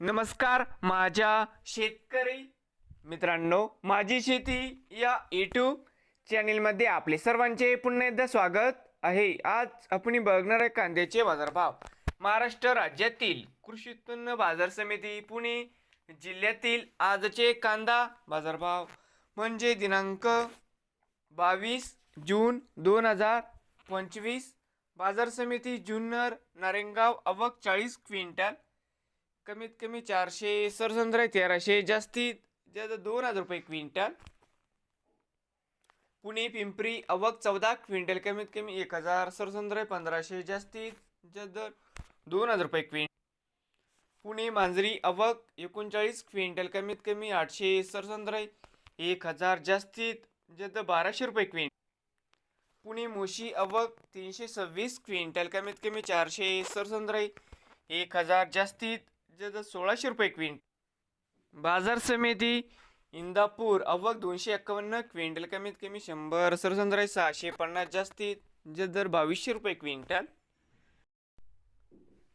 नमस्कार माझ्या शेतकरी मित्रांनो माझी शेती या यूट्यूब चॅनेलमध्ये आपले सर्वांचे पुन्हा एकदा स्वागत आहे. आज आपण बघणार आहे कांद्याचे बाजारभाव. महाराष्ट्र राज्यातील कृषी उत्पन्न बाजार समिती पुणे जिल्ह्यातील आजचे कांदा बाजारभाव म्हणजे दिनांक बावीस जून दोन हजार पंचवीस. बाजार समिती जुन्नर नारेंगाव अवक चाळीस क्विंटल कमीत कमी चारशे सरसंद्र तेराशे. जास्तीत जास्त दोन हजार रुपये क्विंटल. पुणे पिंपरी अवक चौदा क्विंटल. कमीत कमी एक हजार सरसंद्र पंधराशे. जास्तीत जास्त दोन हजार रुपये क्विंटल पुणे मांजरी अवक एकोणचाळीस क्विंटल. कमीत कमी आठशे सरसंद्र एक हजार. जास्तीत जास्त बाराशे रुपये क्विंटल पुणे मोशी अवक तीनशे सव्वीस क्विंटल. कमीत कमी चारशे सरसंद्र एक हजार. जास्तीत जास्त सोळाशे रुपये क्विंट बाजार समिती इंदापूर अवक दोनशे एक्कावन्न क्विंटल कमीत कमी शंभर सरसंद्राय सहाशे पन्नास जास्तीत जास्त दर बावीसशे रुपये क्विंटल.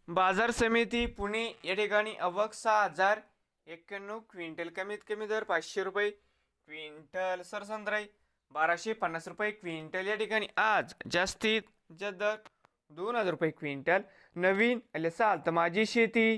बाजार समिती पुणे या ठिकाणी अवक सहा हजार एक्क्याण्णव क्विंटल कमीत कमी दर पाचशे रुपये क्विंटल सरसंद्राई बाराशे पन्नास रुपये क्विंटल या ठिकाणी आज जास्तीत जास्त दर दोन हजार रुपये क्विंटल. नवीन असाल तर माझी शेती.